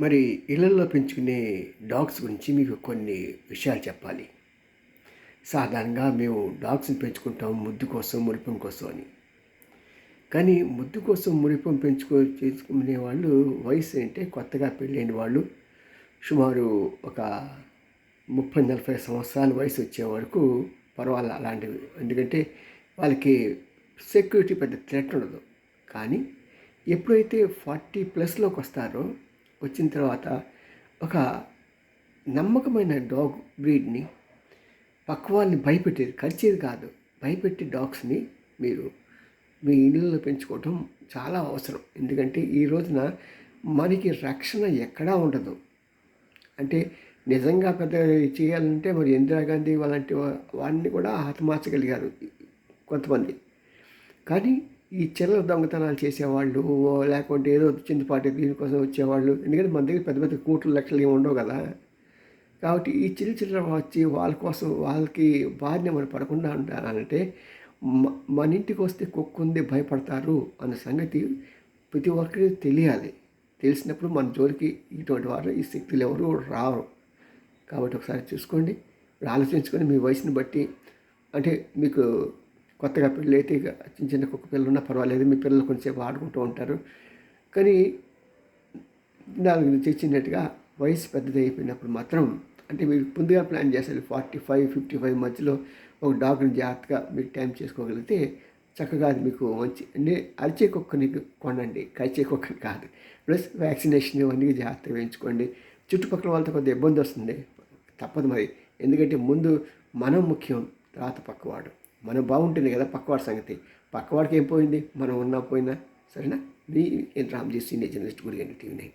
మరి ఇళ్ళల్లో పెంచుకునే డాగ్స్ గురించి మీకు కొన్ని విషయాలు చెప్పాలి. సాధారణంగా మేము డాగ్స్ని పెంచుకుంటాం ముద్దు కోసం మురిపం కోసం అని. కానీ ముద్దు కోసం మురిపం పెంచుకో చేసుకునే వాళ్ళు వయసు అంటే కొత్తగా పెళ్ళైన వాళ్ళు సుమారు ఒక ముప్పై నలభై సంవత్సరాల వయసు వచ్చే వరకు పర్వాలేదు అలాంటివి. ఎందుకంటే వాళ్ళకి సెక్యూరిటీ పెద్ద థ్రెట్ ఉండదు. కానీ ఎప్పుడైతే ఫార్టీ ప్లస్లోకి వస్తారో వచ్చిన తర్వాత ఒక నమ్మకమైన డాగ్ బ్రీడ్ని పక్క వాళ్ళని భయపెట్టేది కరిచేది కాదు. భయపెట్టే డాగ్స్ని మీరు మీ ఇళ్ళలో పెంచుకోవటం చాలా అవసరం. ఎందుకంటే ఈ రోజున మనకి రక్షణ ఎక్కడా ఉండదు. అంటే నిజంగా పెద్ద చేయాలంటే మరి ఇందిరాగాంధీ అలాంటి వారిని కూడా హతమార్చగలిగారు కొంతమంది. కానీ ఈ చిల్లర దొంగతనాలు చేసేవాళ్ళు లేకుంటే ఏదో చిన్నపాటి దీనికోసం వచ్చేవాళ్ళు. ఎందుకంటే మన దగ్గర పెద్ద పెద్ద కోట్లు లక్షలు ఏమి ఉండవు కదా. కాబట్టి ఈ చిన్న చిల్లర వచ్చి వాళ్ళ కోసం వాళ్ళకి బారిన మనం పడకుండా ఉండాలంటే మన ఇంటికి వస్తే కుక్క ఉంది భయపడతారు అన్న సంగతి ప్రతి ఒక్కరికి తెలియాలి. తెలిసినప్పుడు మన జోలికి ఇటువంటి వారు ఈ శక్తులు ఎవరు రారు. కాబట్టి ఒకసారి చూసుకోండి ఆలోచించుకొని మీ వయసుని బట్టి అంటే మీకు కొత్తగా పెళ్ళి అయితే చిన్న చిన్న కుక్క పిల్లలు ఉన్నా పర్వాలేదు మీ పిల్లలు కొంచెంసేపు ఆడుకుంటూ ఉంటారు. కానీ నాలుగు తెచ్చినట్టుగా వయసు పెద్దది అయిపోయినప్పుడు మాత్రం అంటే మీరు ముందుగా ప్లాన్ చేస్తారు ఫార్టీ ఫైవ్ ఫిఫ్టీ ఫైవ్ మధ్యలో ఒక డాగ్ని జాగ్రత్తగా మీరు టైం చేసుకోగలిగితే చక్కగా అది మీకు మంచి అంటే అరిచే కుక్కని కొనండి కరిచే కుక్కని కాదు. ప్లస్ వ్యాక్సినేషన్ ఇవన్నీ జాగ్రత్తగా వేయించుకోండి. చుట్టుపక్కల వాళ్ళతో కొద్దిగా ఇబ్బంది వస్తుంది తప్పదు మరి. ఎందుకంటే ముందు మనం ముఖ్యం తర్వాత పక్కవాడు. మనం బాగుంటుంది కదా పక్కవాడి సంగతి. పక్కవాడికి ఏం పోయింది? మనం ఉన్నా పోయినా. సరేనా? మీ రామ్జీ సీనియర్ జర్నలిస్ట్ గురి టీవీ